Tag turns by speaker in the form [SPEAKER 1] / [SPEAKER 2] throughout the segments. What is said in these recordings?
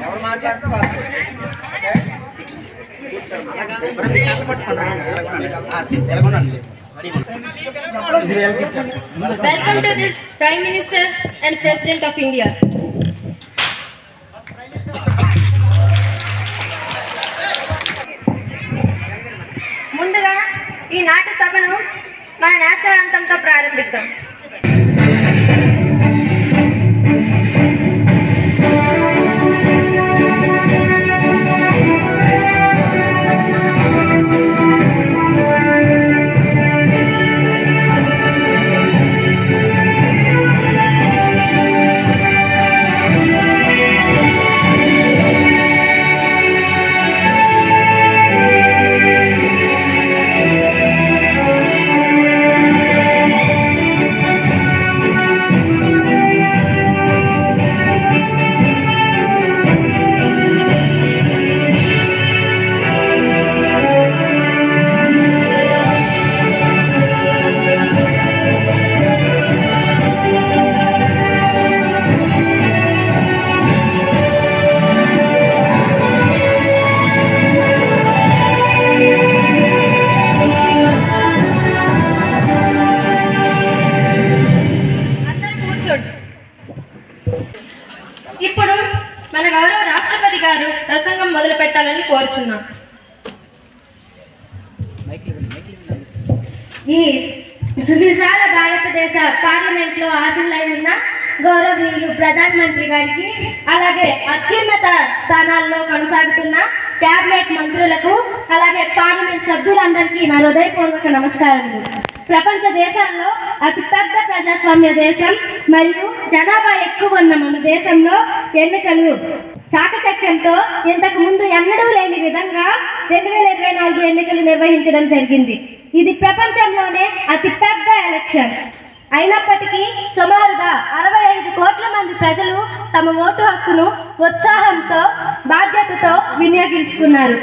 [SPEAKER 1] ఎవరు
[SPEAKER 2] welcome to the prime minister and president of India ముందుగా ఈ ఈనాటి సభను మన నేషనల్ అంతంతో ప్రారంభిద్దాం
[SPEAKER 3] ప్రధానమంత్రి గారికి అలాగే అత్యున్నత స్థానాల్లో కొనసాగుతున్న క్యాబినెట్ మంత్రులకు అలాగే పార్లమెంట్ సభ్యులందరికీ నా హృదయపూర్వక నమస్కారములు. ప్రపంచ దేశాల్లో అతి పెద్ద ప్రజాస్వామ్య దేశం మరియు జనాభా ఎక్కువ ఉన్న మన దేశంలో ఎన్నికలు చాకచక్యంతో ఇంతకు ముందు ఎన్నడూ లేని విధంగా రెండు వేల ఇరవై నాలుగు ఎన్నికలు నిర్వహించడం జరిగింది. ఇది ప్రపంచంలోనే అతి పెద్ద ఎలక్షన్. అయినప్పటికీ సుమారుగా అరవై ఐదు కోట్ల మంది ప్రజలు తమ ఓటు హక్కును ఉత్సాహంతో బాధ్యతతో వినియోగించుకున్నారు.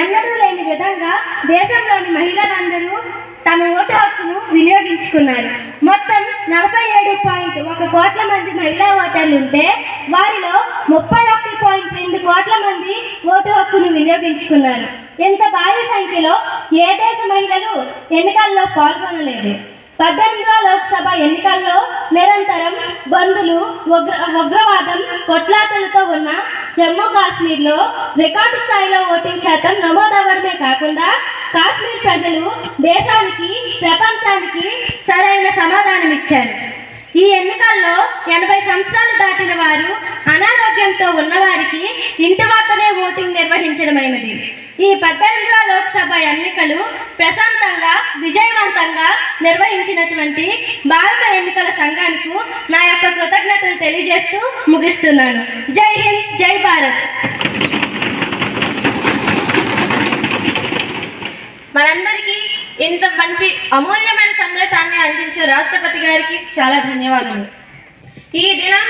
[SPEAKER 3] ఎన్నడూ లేని విధంగా దేశంలోని మహిళలందరూ తమ ఓటు హక్కును వినియోగించుకున్నారు. మొత్తం నలభై ఏడు పాయింట్ ఒక కోట్ల మంది మహిళా ఓటర్లు ఉంటే వారిలో ముప్పై ఒకటి పాయింట్ రెండు కోట్ల మంది ఓటు హక్కును వినియోగించుకున్నారు. ఇంత భారీ సంఖ్యలో ఏ దేశ మహిళలు ఎన్నికల్లో పాల్గొనలేదు. పద్దెనిమిదో లోక్సభ ఎన్నికల్లో నిరంతరం బందులు ఉగ్ర ఉగ్రవాదం కొట్లాటలతో ఉన్న జమ్మూ కాశ్మీర్లో రికార్డు స్థాయిలో ఓటింగ్ శాతం నమోదవ్వడమే కాకుండా కాశ్మీర్ ప్రజలు దేశానికి ప్రపంచానికి సరైన సమాధానం ఇచ్చారు ఈ ఎన్నికల్లో ఎనభై సంవత్సరాలు దాటిన వారు అనారోగ్యంతో ఉన్నవారికి ఇంటి వద్దనే ఓటింగ్ నిర్వహించడమైనది. ఈ పద్దెనిమిదవ లోక్సభ ఎన్నికలు ప్రశాంతంగా విజయవంతంగా నిర్వహించినటువంటి భారత ఎన్నికల సంఘానికి నా యొక్క కృతజ్ఞతలు తెలియజేస్తూ ముగిస్తున్నాను. జై హింద్ జై భారత్!
[SPEAKER 2] మనందరికీ ఇంత మంచి అమూల్యమైన సందేశాన్ని అందించిన రాష్ట్రపతి గారికి చాలా ధన్యవాదములు. ఈ దినం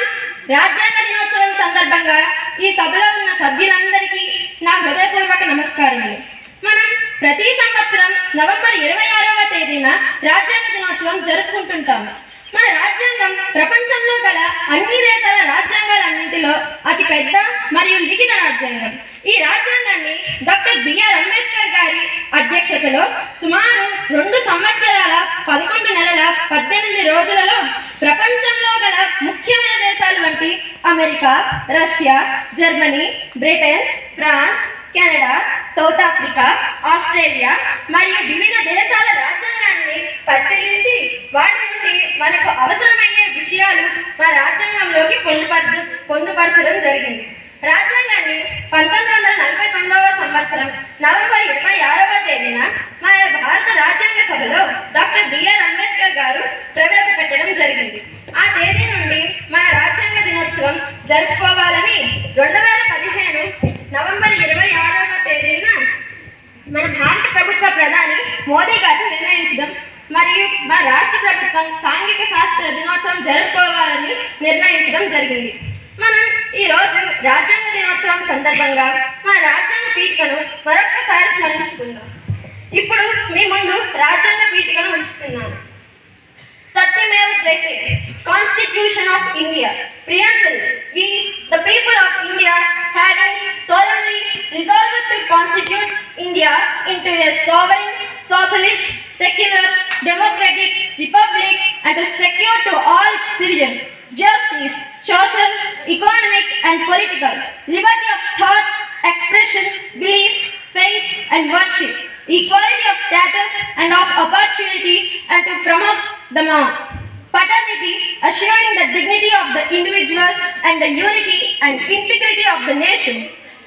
[SPEAKER 2] రాజ్యాంగ దినోత్సవం సందర్భంగా ఈ సభలో ఉన్న సభ్యులందరికీ నా హృదయపూర్వక నమస్కారములు. మనం ప్రతి సంవత్సరం నవంబర్ ఇరవై ఆరవ తేదీన రాజ్యాంగ దినోత్సవం జరుపుకుంటుంటాము. మన రాజ్యాంగం ప్రపంచంలో గల అన్ని దేశాల రాజ్యాంగాలన్నింటిలో అతి పెద్ద మరియు లిఖిత రాజ్యాంగం. ఈ రాజ్యాంగాన్ని డాక్టర్ బిఆర్ అంబేద్కర్ గారి అధ్యక్షతలో సుమారు రెండు సంవత్సరాలు పదకొండు నెలల పద్దెనిమిది రోజులలో ప్రపంచంలో గల ముఖ్యమైన దేశాలు వంటి America Russia Germany Britain France Canada South Africa Australia మరియు వివిధ దేశాల రాజ్యాంగాన్ని పరిశీలించి వాటి నుండి మనకు అవసరమయ్యే విషయాలు మా రాజ్యాంగంలోకి పొందుపరచ పొందుపరచడం జరిగింది. రాజ్యాంగాన్ని పంతొమ్మిది వందల నలభై తొమ్మిదవ సంవత్సరం నవంబర్ ఇరవై ఆరవ తేదీన మన భారత రాజ్యాంగ సభలో డాక్టర్ బిఆర్ అంబేద్కర్ గారు ప్రవేశపెట్టడం జరిగింది. ఆ తేదీ నుండి మన రాజ్యాంగ దినోత్సవం జరుపుకోవాలని రెండు వేల పదిహేను నవంబర్ ఇరవై ఆరవ తేదీన మన భారత ప్రభుత్వ ప్రధాని మోదీ గారు నిర్ణయించడం మరియు మన రాష్ట్ర ప్రభుత్వం సాంఘిక శాస్త్ర దినోత్సవం జరుపుకోవాలని నిర్ణయించడం జరిగింది. ఈ రోజు రాజ్యాంగ దినోత్సవం సందర్భంగా మా రాజ్యాంగ పీఠికను మరొక్కసారి స్మరించుకుందాం. ఇప్పుడు మీ ముందు రాజ్యాంగ పీఠికను ఉంచుతున్నాను. Satyameva Jayate constitution of India preamble we the people of India had solemnly resolved to constitute India into sovereign socialist secular democratic republic and secure to all city equality of status and of opportunity and to promote the norm. Paternity, assuring the dignity of the individual and the unity and integrity of the nation.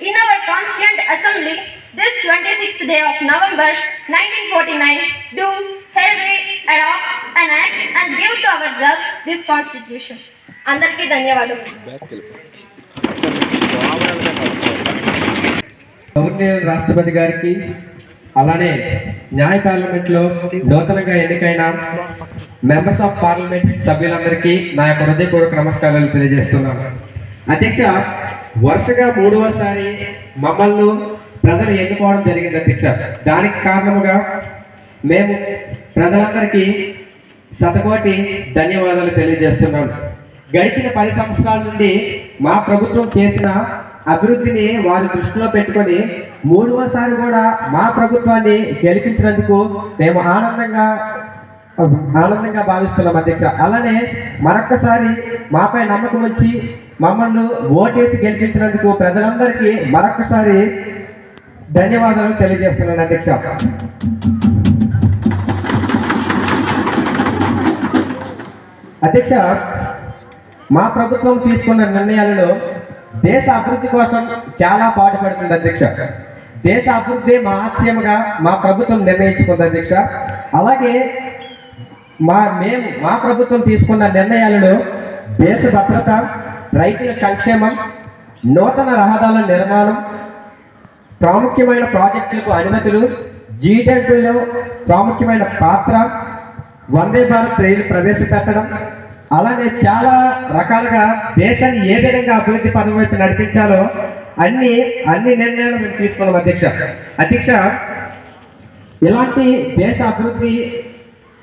[SPEAKER 2] In our Constituent Assembly, this 26th day of November 1949, do hereby adopt, enact and give to ourselves this Constitution. అందరికీ ధన్యవాదాలు
[SPEAKER 4] governor రాష్ట్రపతి గారికి అలానే న్యాయ పార్లమెంట్లో నూతనంగా ఎన్నికైన members of parliament సభ్యులందరికీ నా యొక్క హృదయపూర్వక నమస్కారాలు తెలియజేస్తున్నాను. అధ్యక్ష వరుసగా మూడవసారి మమ్మల్ని ప్రజలు ఎన్నుకోవడం జరిగింది అధ్యక్ష. దానికి కారణముగా మేము ప్రజలందరికీ శతకోటి ధన్యవాదాలు తెలియజేస్తున్నాను గడిచిన పది సంవత్సరాల నుండి మా ప్రభుత్వం చేసిన అభివృద్ధిని వారి దృష్టిలో పెట్టుకొని మూడవసారి కూడా మా ప్రభుత్వాన్ని గెలిపించినందుకు మేము ఆనందంగా ఆనందంగా భావిస్తున్నాం అధ్యక్ష. అలానే మరొక్కసారి మాపై నమ్మకం వచ్చి మమ్మల్ని ఓటేసి గెలిపించినందుకు ప్రజలందరికీ మరొక్కసారి ధన్యవాదాలు తెలియజేస్తున్నాను అధ్యక్ష. అధ్యక్ష మా ప్రభుత్వం తీసుకున్న నిర్ణయాలలో దేశ అభివృద్ధి కోసం చాలా పాటుపడుతుంది అధ్యక్ష. దేశ అభివృద్ధి మా ఆశయముగా మా ప్రభుత్వం నిర్ణయించుకుంది అధ్యక్ష. అలాగే మా మేము మా ప్రభుత్వం తీసుకున్న నిర్ణయాలలో దేశ భద్రత రైతుల సంక్షేమం నూతన రహదారుల నిర్మాణం ప్రాముఖ్యమైన ప్రాజెక్టులకు అనుమతులు జీడబ్ల్యూలో ప్రాముఖ్యమైన పాత్ర వందే భారత్ రైలు ప్రవేశపెట్టడం అలానే చాలా రకాలుగా దేశాన్ని ఏ విధంగా అభివృద్ధి పదం వైపు నడిపించాలో అన్ని అన్ని నిర్ణయాలు మేము తీసుకున్నాం అధ్యక్ష. అధ్యక్ష ఇలాంటి దేశ అభివృద్ధి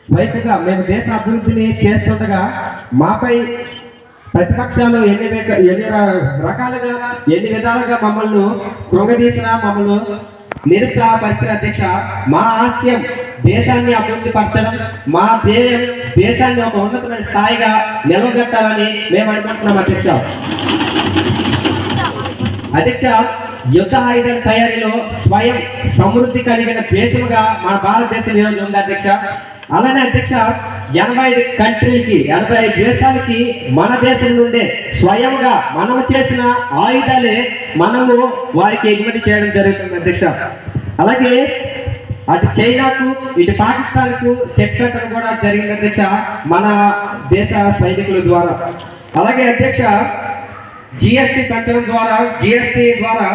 [SPEAKER 4] వైపుగా మేము దేశ అభివృద్ధిని చేస్తుండగా మాపై ప్రతిపక్షాలు ఎన్ని ఎన్ని రకాలుగా ఎన్ని విధాలుగా మమ్మల్ని కృంగదీసిన మమ్మల్ని నిరుత్సాహపరిచిన అధ్యక్ష మా ఆశయం దేశాన్ని అభివృద్ధి పరచడం మా ధ్యేయం దేశాన్ని ఒక ఉన్నతమైన స్థాయిగా నిలవగట్టాలని మేము అనుకుంటున్నాం అధ్యక్ష. అధ్యక్ష యుద్ధ ఆయుధాల తయారీలో స్వయం సమృద్ధి కలిగిన దేశముగా మన భారతదేశం ఈరోజు ఉంది అధ్యక్ష. అలానే అధ్యక్ష ఎనభై ఐదు కంట్రీలకి ఎనభై ఐదు దేశాలకి మన దేశం నుండే స్వయంగా మనము చేసిన ఆయుధాలే మనము వారికి ఎగుమతి చేయడం జరుగుతుంది అధ్యక్ష. అలాగే అటు చైనాకు ఇటు పాకిస్తాన్కు చెక్ కూడా జరిగింది. అధ్యక్ష మన దేశ సైనికుల ద్వారా. అలాగే అధ్యక్ష జిఎస్టి పెంచడం ద్వారా జిఎస్టి ద్వారా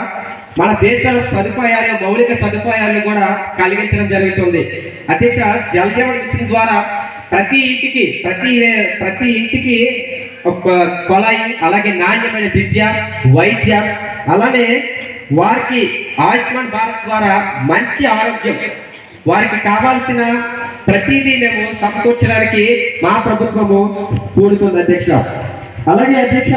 [SPEAKER 4] మన దేశ సదుపాయాలు మౌలిక సదుపాయాలను కూడా కలిగించడం జరుగుతుంది. అధ్యక్ష జలజీవన్ మిషన్ ద్వారా ప్రతి ఇంటికి ప్రతి ప్రతి ఇంటికి ఒక కొలాయి అలాగే నాణ్యమైన విద్య వైద్య అలానే వారికి ఆయుష్మాన్ భారత్ ద్వారా మంచి ఆరోగ్యం. వారికి కావాల్సిన ప్రతిదీ మేము సమకూర్చడానికి మా ప్రభుత్వము కూడుకుంది అధ్యక్ష. అలాగే అధ్యక్ష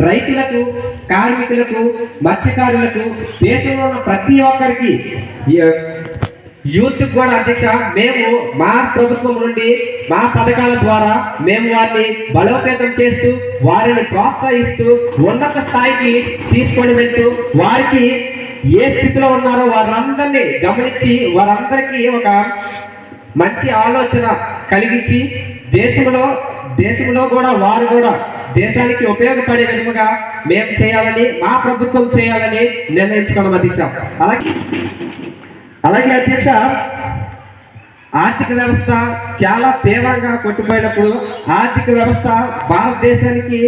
[SPEAKER 4] రైతులకు కార్మికులకు మత్స్యకారులకు దేశంలో ఉన్న ప్రతి ఒక్కరికి యూత్ కూడా అధ్యక్ష మేము మా ప్రభుత్వం నుండి మా పథకాల ద్వారా మేము వారిని బలోపేతం చేస్తూ వారిని ప్రోత్సహిస్తూ ఉన్నత స్థాయికి తీసుకొని వెళ్తూ వారికి ఏ స్థితిలో ఉన్నారో వారందరినీ గమనించి వారందరికీ ఒక మంచి ఆలోచన కలిగించి దేశంలో దేశంలో కూడా వారు కూడా దేశానికి ఉపయోగపడే విధముగా మేము చేయాలని మా ప్రభుత్వం చేయాలని నిర్ణయించుకోవడం అధ్యక్ష. అలాగే అలాగే అధ్యక్ష ఆర్థిక వ్యవస్థ చాలా తీవ్రంగా కొట్టుపోయినప్పుడు ఆర్థిక వ్యవస్థ భారతదేశానికి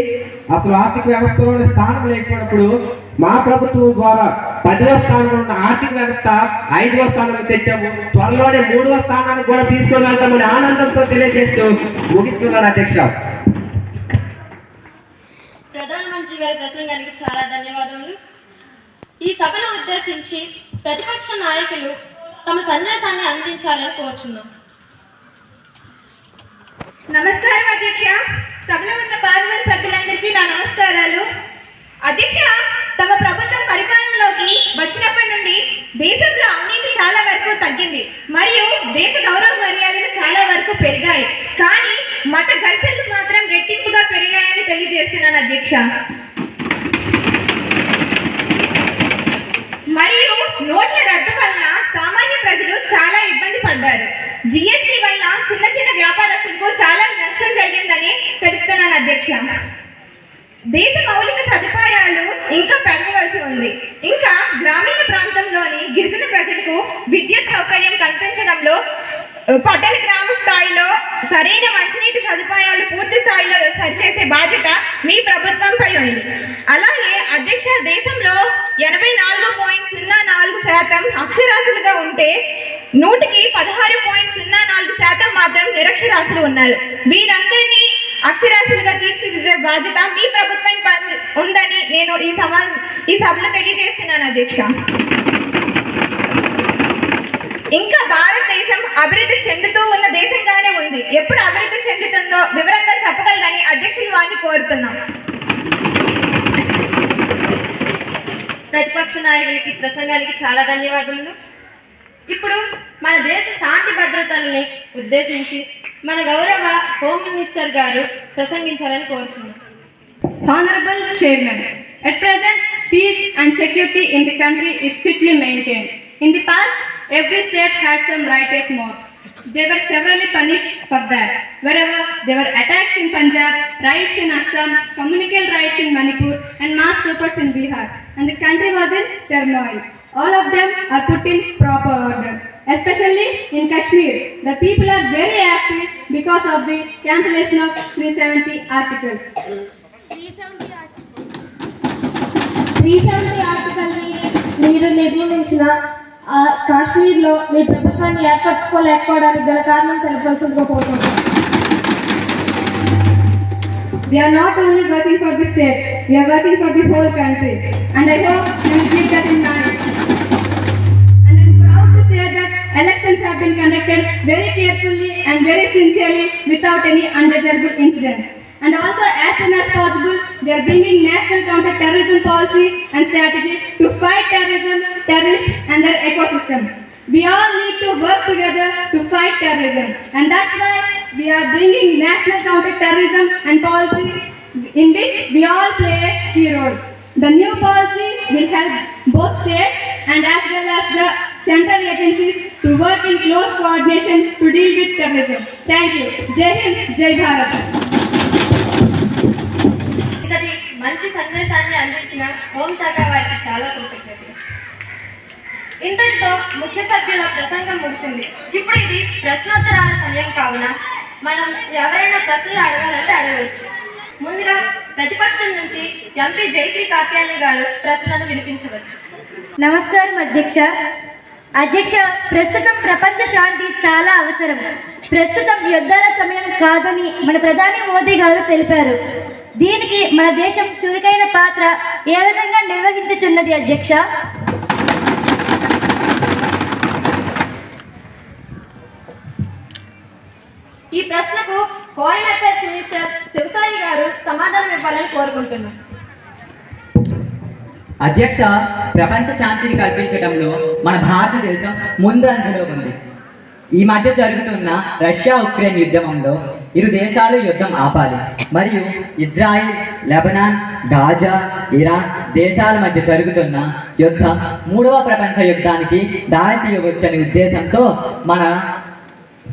[SPEAKER 4] అసలు ఆర్థిక వ్యవస్థలోని స్థానం లేకపోయినప్పుడు మా ప్రభుత్వం ద్వారా పదవ స్థానంలో ఉన్న ఆర్థిక వ్యవస్థ ఐదవ స్థానం తెచ్చాము. త్వరలోనే మూడవ స్థానానికి కూడా తీసుకొని వెళ్తామని ఆనందంతో తెలియజేస్తూ ముగిస్తున్నాను అధ్యక్ష.
[SPEAKER 2] ప్రధానమంత్రి గారి ప్రసంగానికి చాలా ధన్యవాదములు. ఈ సభను ఉద్దేశించి ప్రతిపక్ష నాయకులు తమ సందేశాన్ని అందించాలని కోరుచున్నాం.
[SPEAKER 5] నమస్కారం అధ్యక్ష. సభలో ఉన్న పార్లమెంట్ సభ్యులందరికీ నా నమస్కారాలు. అధ్యక్ష తమ ప్రభుత్వం పరిపాలనలోకి వచ్చినప్పటి నుండి దేశంలో అవినీతి చాలా వరకు తగ్గింది. మరియు దేశ గౌరవ మర్యాదలు చాలా వరకు పెరిగాయి. కానీ మత ఘర్షణలు మాత్రం రెట్టింపుగా పెరిగాయని తెలియజేస్తున్నాను అధ్యక్ష. మరియు నోట్ల రద్దు వలన సామాన్య ప్రజలు చాలా ఇబ్బంది పడ్డారు. జిఎస్టి వల్ల చిన్న చిన్న వ్యాపారస్తులకు చాలా నష్టం జరిగిందని తెలుపుతున్నాను అధ్యక్ష. దేశ మౌలిక సదుపాయాలు ఇంకా పెరగవలసి ఉంది. ఇంకా గ్రామీణ ప్రాంతంలోని గిరిజన ప్రజలకు విద్యుత్ సౌకర్యం కల్పించడంలో పట్టణ గ్రామ స్థాయిలో సరైన మంచినీటి సదుపాయాలు పూర్తి స్థాయిలో సరిచేసే బాధ్యత మీ ప్రభుత్వంపై ఉంది. అలాగే అధ్యక్ష దేశంలో ఎనభై నాలుగు పాయింట్ సున్నా నాలుగు శాతం అక్షరాస్యులుగా ఉంటే నూటికి పదహారు పాయింట్ సున్నా నాలుగు శాతం మాత్రం నిరక్షరాస్యులు ఉన్నారు. వీరందరినీ అక్షరాస్యులుగా తీర్చిదిద్దే బాధ్యత మీ ప్రభుత్వం ఉందని నేను ఈ సమా ఈ సభలో తెలియజేస్తున్నాను అధ్యక్ష. ఇంకా భారతదేశం అభివృద్ధి చెంది ఎప్పుడు అభివృద్ధి చెందుతుందో వివరంగా చెప్పగలదని అధ్యక్షులు వారిని కోరుతున్నాం.
[SPEAKER 2] ప్రతిపక్ష నాయకులకి ప్రసంగానికి చాలా ధన్యవాదములు. ఇప్పుడు మన దేశ శాంతి భద్రతల్ని ఉద్దేశించి మన గౌరవ హోమ్ మినిస్టర్ గారు ప్రసంగించాలని కోరుచున్నాం.
[SPEAKER 6] Chairman at present peace and security in the country is strictly maintain in the past every state had some right riots mores They were severely punished for that. Wherever there were attacks in Punjab, riots in Assam, communal riots in Manipur, and mass protests in Bihar, and the country was in turmoil. All of them are put in proper order. Especially in Kashmir, the people are very happy because of the cancellation of 370 article.
[SPEAKER 7] Recently ఆర్టికల్ని మీరు నిర్మించిన కాశ్మీర్లో మీ ప్రభుత్వాన్ని ఏర్పరచుకోలేకపోవడానికి గల కారణం తెలపాల్సిందిగా కోరుకుంటున్నాను
[SPEAKER 6] We are not only working for the state, we are working for the whole country. And I hope you will keep that in mind. And I am proud to say that elections have been conducted very carefully and very sincerely without any undesirable incidents. And also, as soon as possible, we are bringing national counter-terrorism policy and strategy to fight terrorism, terrorists, and their ecosystem. We all need to work together to fight terrorism, and that's why we are bringing national counter-terrorism and policy in which we all play a key role. The new policy will help both states and as well as the central agencies to work in close coordination to deal with terrorism. Thank you. Jai Hind, Jai Bharat.
[SPEAKER 2] మంచి సందేశాన్ని అందించిన హోంశాఖ వారికి చాలా కృతజ్ఞతలు ఇంతటితో ముఖ్య సభ్యుల ప్రసంగం ముగిసింది ఇప్పుడు ఇది ప్రశ్నోత్తరాల సమయం కావున మనం ఎవరైనా ప్రశ్నలు అడగాలంటే అడగవచ్చు ముందుగా ప్రతిపక్షం నుంచి ఎంపీ జైత్రి కాత్యాయని గారు ప్రశ్నలను వినిపించవచ్చు.
[SPEAKER 8] నమస్కారం అధ్యక్ష. అధ్యక్ష ప్రస్తుతం ప్రపంచ శాంతి చాలా అవసరం. ప్రస్తుతం యుద్ధాల సమయం కాదని మన ప్రధాని మోదీ గారు తెలిపారు. దీనికి మన దేశం చురుకైన పాత్ర ఏ విధంగా నిర్వహించుచున్నది అధ్యక్ష?
[SPEAKER 2] ఈ ప్రశ్నకు ఫారిన్ అఫైర్స్ మినిస్టర్ శివసాయి గారు సమాధానం ఇవ్వాలని కోరుకుంటున్నాను
[SPEAKER 9] అధ్యక్ష ప్రపంచ శాంతిని కల్పించడంలో మన భారతదేశం ముందంజలో ఉంది. ఈ మధ్య జరుగుతున్న రష్యా ఉక్రెయిన్ యుద్ధంలో ఇరు దేశాలు యుద్ధం ఆపాలి. మరియు ఇజ్రాయిల్ లెబనాన్ గాజా ఇరాన్ దేశాల మధ్య జరుగుతున్న యుద్ధం మూడవ ప్రపంచ యుద్ధానికి దారి తీయవచ్చనే ఉద్దేశంతో మన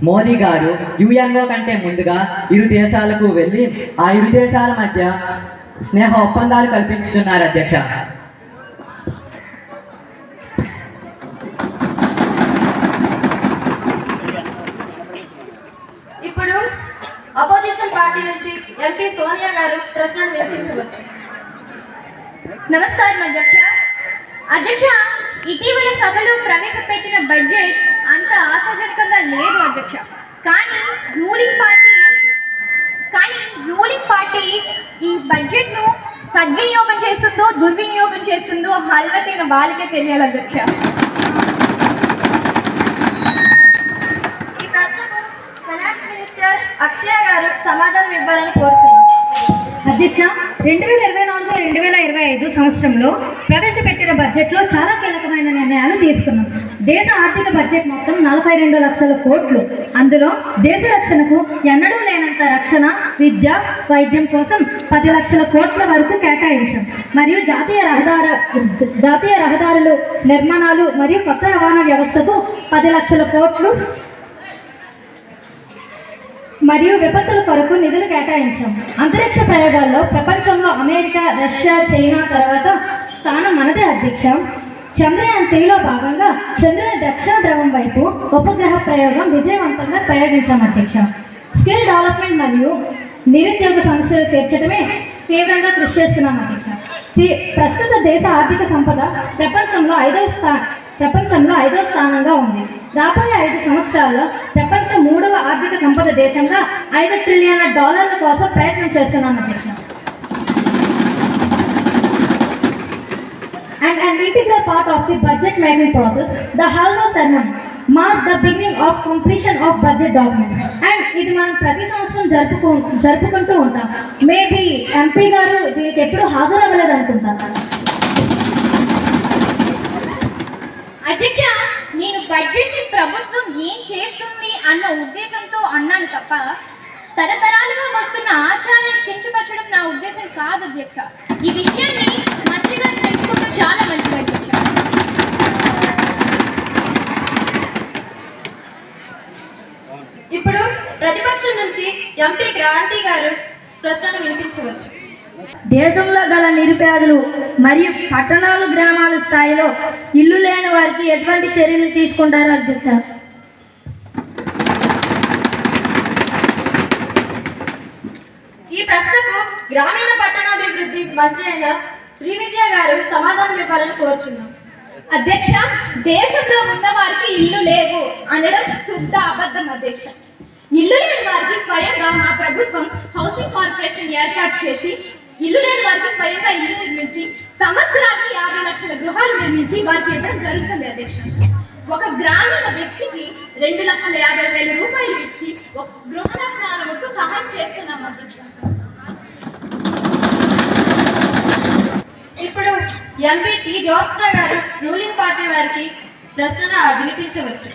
[SPEAKER 9] మోదీ గారు యుఎన్ఓ కంటే ముందుగా ఇరు దేశాలకు వెళ్ళి ఆ ఇరు దేశాల మధ్య స్నేహ ఒప్పందాలు కల్పించుతున్నారు అధ్యక్ష.
[SPEAKER 2] ఇప్పుడు అపోజిషన్ పార్టీ నుంచి ఎంపీ సోనియా గారు ప్రశ్నలు వినిపించవచ్చు.
[SPEAKER 8] నమస్కారం అధ్యక్ష. అధ్యక్ష ఇటీవల సభలో ప్రవేశపెట్టిన బడ్జెట్ అంత ఆశాజనకంగా లేదు అధ్యక్ష. కానీ రూలింగ్ పార్టీ కానీ రూలింగ్ పార్టీ ఈ బడ్జెట్ను సద్వినియోగం చేస్తుందో దుర్వినియోగం చేస్తుందో హల్వతైన వాళ్ళకే తెలియాలి అధ్యక్ష.
[SPEAKER 2] ఈ ప్రశ్నకు ఫైనాన్స్ మినిస్టర్ అక్షయ గారు సమాధానం ఇవ్వాలని కోరుచున్నాం.
[SPEAKER 10] అధ్యక్ష రెండు వేల ఇరవై నాలుగు రెండు వేల ఇరవై ఐదు సంవత్సరంలో ప్రవేశపెట్టిన బడ్జెట్లో చాలా కీలకమైన నిర్ణయాలు తీసుకున్నాం. దేశ ఆర్థిక బడ్జెట్ మొత్తం నలభై రెండు లక్షల కోట్లు. అందులో దేశ రక్షణకు ఎన్నడూ లేనంత రక్షణ విద్య వైద్యం కోసం పది లక్షల కోట్ల వరకు కేటాయించాం. మరియు జాతీయ రహదార జాతీయ రహదారులు నిర్మాణాలు మరియు కొత్త రవాణా వ్యవస్థకు పది లక్షల కోట్లు మరియు విపత్తుల కొరకు నిధులు కేటాయించాం. అంతరిక్ష ప్రయోగాల్లో ప్రపంచంలో అమెరికా రష్యా చైనా తర్వాత స్థానం మనదే అధ్యక్ష. చంద్రయాన్ త్రీలో భాగంగా చంద్రుని దక్షిణ ద్రవం వైపు ఉపగ్రహ ప్రయోగం విజయవంతంగా ప్రయోగించాం అధ్యక్ష. స్కిల్ డెవలప్మెంట్ మరియు నిరుద్యోగ సమస్యలు తీర్చడమే తీవ్రంగా కృషి చేస్తున్నాం అధ్యక్ష. ప్రస్తుత దేశ ఆర్థిక సంపద ప్రపంచంలో ఐదవ స్థా ప్రపంచంలో ఐదవ స్థానంగా ఉంది. రాబోయే ఐదు సంవత్సరాల్లో ప్రపంచ మూడవ ఆర్థిక సంపద దేశంగా ఐదు ట్రిలియన్ల డాలర్ల కోసం ప్రయత్నం చేస్తున్నాం అధ్యక్ష And an integral part of the budget making process, the Halwa ceremony, mark the beginning of completion of budget documents. And ఇది మనం ప్రతి సంవత్సరం జరుపుకు జరుపుకుంటూ ఉంటాం. మేబీ ఎంపీ గారు దీనికి ఎప్పుడు హాజరవ్వలేదు అనుకుంటాం
[SPEAKER 5] అధ్యక్ష నేను బడ్జెట్ని ప్రభుత్వం ఏం చేస్తుంది అన్న ఉద్దేశంతో అన్నాను తప్ప తరతరాలుగా వస్తున్న ఆచారాన్ని కించపరచడం నా ఉద్దేశం కాదు అధ్యక్ష. ఈ విషయాన్ని మంచిగా తెలుసుకుంటూ చాలా మంచిది అధ్యక్ష.
[SPEAKER 2] ఇప్పుడు ప్రతిపక్షం నుంచి ఎంపీ క్రాంతి గారు ప్రశ్నను వినిపించవచ్చు.
[SPEAKER 10] దేశంలో గల నిరుపేదలు మరియు పట్టణాలు గ్రామాల స్థాయిలో ఇల్లు లేని వారికి ఎటువంటి చర్యలు తీసుకుంటారు అధ్యక్ష
[SPEAKER 2] ఈ ప్రశ్నకు గ్రామీణ పట్టణాభివృద్ధి మంత్రి అయిన శ్రీవిద్య గారు సమాధానం ఇవ్వాలని కోరుచున్నాం.
[SPEAKER 5] అధ్యక్ష దేశంలో ఉన్న వారికి ఇల్లు లేవు అనడం శుద్ధ అబద్ధం అధ్యక్ష. ఇల్లు లేని వారికి స్వయంగా మా ప్రభుత్వం హౌసింగ్ కార్పొరేషన్ ఏర్పాటు చేసి ఇల్లు లేని వారికి స్వయంగా ఇల్లు నిర్మించి సంవత్సరానికి యాభై లక్షల గృహాలు నిర్మించి వారికి ఇవ్వడం జరుగుతుంది అధ్యక్ష. ఒక గ్రామీణ వ్యక్తికి రెండు లక్షల యాభై వేల రూపాయలు ఇచ్చి ఒక గృహ నిర్మాణంకు సహాయం చేస్తున్నాం అధ్యక్ష.
[SPEAKER 2] ఇప్పుడు ఎంపీ టి జ్యోత్స్న గారు రూలింగ్ పార్టీ వారికి ప్రశ్నను వినిపించవచ్చు.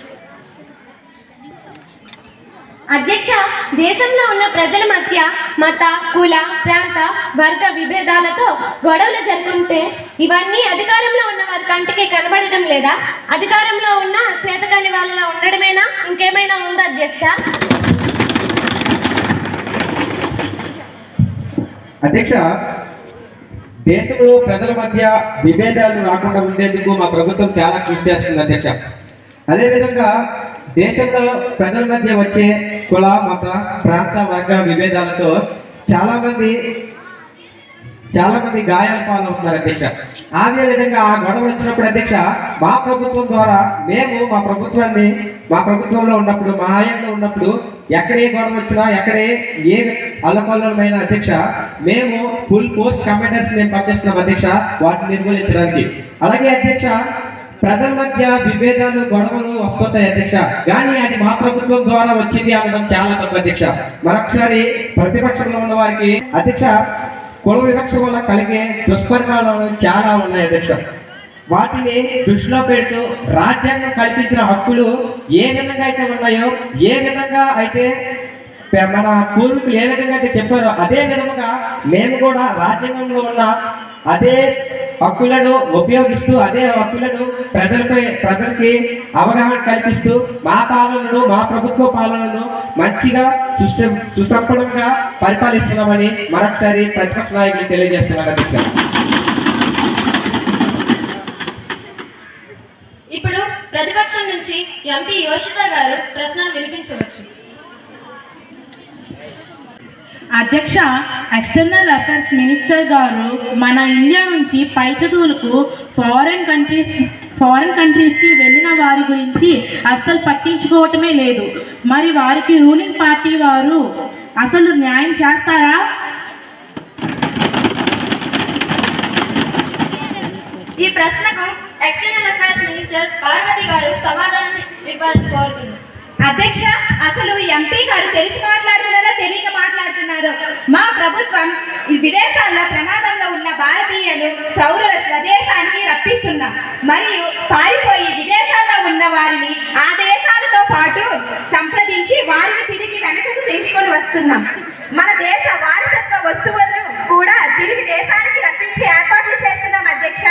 [SPEAKER 10] అధ్యక్ష దేశంలో ఉన్న ప్రజల మధ్య మత కుల ప్రాంత వర్గ విభేదాలతో గొడవలు జరుగుతుంటే ఇవన్నీ అధికారంలో ఉన్న వారి కంటికి కనబడడం లేదా? అధికారంలో ఉన్న చేతకాని వాళ్ళలా ఉండడమేనా? ఇంకేమైనా ఉందా అధ్యక్ష?
[SPEAKER 4] అధ్యక్ష దేశంలో ప్రజల మధ్య విభేదాలు రాకుండా ఉండేందుకు మా ప్రభుత్వం చాలా కృషి చేస్తుంది అధ్యక్ష. అదేవిధంగా దేశంలో ప్రజల మధ్య వచ్చే కుల మత ప్రాంత వర్గ విభేదాలతో చాలా మంది చాలా మంది గాయాల పాలవుతున్నారు అధ్యక్ష. అదే విధంగా ఆ గొడవ వచ్చినప్పుడు అధ్యక్ష మా ప్రభుత్వం ద్వారా మేము మా ప్రభుత్వాన్ని మా ప్రభుత్వంలో ఉన్నప్పుడు మా ఆయనలో ఉన్నప్పుడు ఎక్కడే గొడవ వచ్చినా ఎక్కడే ఏ అల్లకొల్లమైన అధ్యక్ష మేము ఫుల్ పోస్ట్ కమాండర్స్ మేము పంపిస్తున్నాం అధ్యక్ష వాటిని నిర్మూలించడానికి. అలాగే అధ్యక్ష ప్రజల మధ్య విభేదాలు గొడవలు వస్తుంటాయి అధ్యక్ష. కానీ అది మా ప్రభుత్వం ద్వారా వచ్చింది అనడం చాలా తప్పు అధ్యక్ష. మరొకసారి ప్రతిపక్షంలో ఉన్న వారికి అధ్యక్ష కుల వివక్ష వల్ల కలిగే దుష్పరిణామాలు చాలా ఉన్నాయి అధ్యక్ష. వాటిని దృష్టిలో పెడుతూ రాజ్యాంగం కల్పించిన హక్కులు ఏ విధంగా అయితే ఉన్నాయో ఏ విధంగా అయితే మన పూర్వీకులు ఏ విధంగా అయితే చెప్పారో అదే విధముగా మేము కూడా రాజ్యాంగంలో ఉన్న అదే హక్కులను ఉపయోగిస్తూ అదే హక్కులను ప్రజలపై ప్రజలకి అవగాహన కల్పిస్తూ మా పాలనను మా ప్రభుత్వ పాలనను మంచిగా సుస సుసంపన్నంగా పరిపాలిస్తున్నామని మరొకసారి ప్రతిపక్ష నాయకులు తెలియజేస్తున్నారు అధ్యక్ష.
[SPEAKER 2] ఇప్పుడు ప్రతిపక్షం నుంచి ఎంపీ యోషిత గారు ప్రశ్నలు వినిపించవచ్చు.
[SPEAKER 11] అధ్యక్ష ఎక్స్టర్నల్ అఫైర్స్ మినిస్టర్ గారు మన ఇండియా నుంచి పై చదువులకు ఫారెన్ కంట్రీస్ ఫారెన్ కంట్రీస్కి వెళ్ళిన వారి గురించి అస్సలు పట్టించుకోవటమే లేదు. మరి వారికి రూలింగ్ పార్టీ వారు అసలు న్యాయం చేస్తారా?
[SPEAKER 2] ఈ ప్రశ్నకు ఎక్స్టర్నల్ అఫైర్స్ మినిస్టర్ పార్వతి గారు సమాధానం ఇవ్వాలని కోరుతున్నారు
[SPEAKER 5] అధ్యక్ష అసలు ఎంపీ గారు తెలిసి మాట్లాడుతున్నారో తెలియక మాట్లాడుతున్నారు? మా ప్రభుత్వం విదేశాల్లో ప్రమాదంలో ఉన్న భారతీయులు పౌరుల స్వదేశానికి రప్పిస్తున్నాం. మరియు పారిపోయి విదేశాల్లో ఉన్న వారిని ఆ దేశాలతో పాటు సంప్రదించి వారిని తిరిగి వెనకకు తీసుకొని వస్తున్నాం. మన దేశ వారసత్వ వస్తువులను కూడా తిరిగి దేశానికి రప్పించే అధ్యక్ష.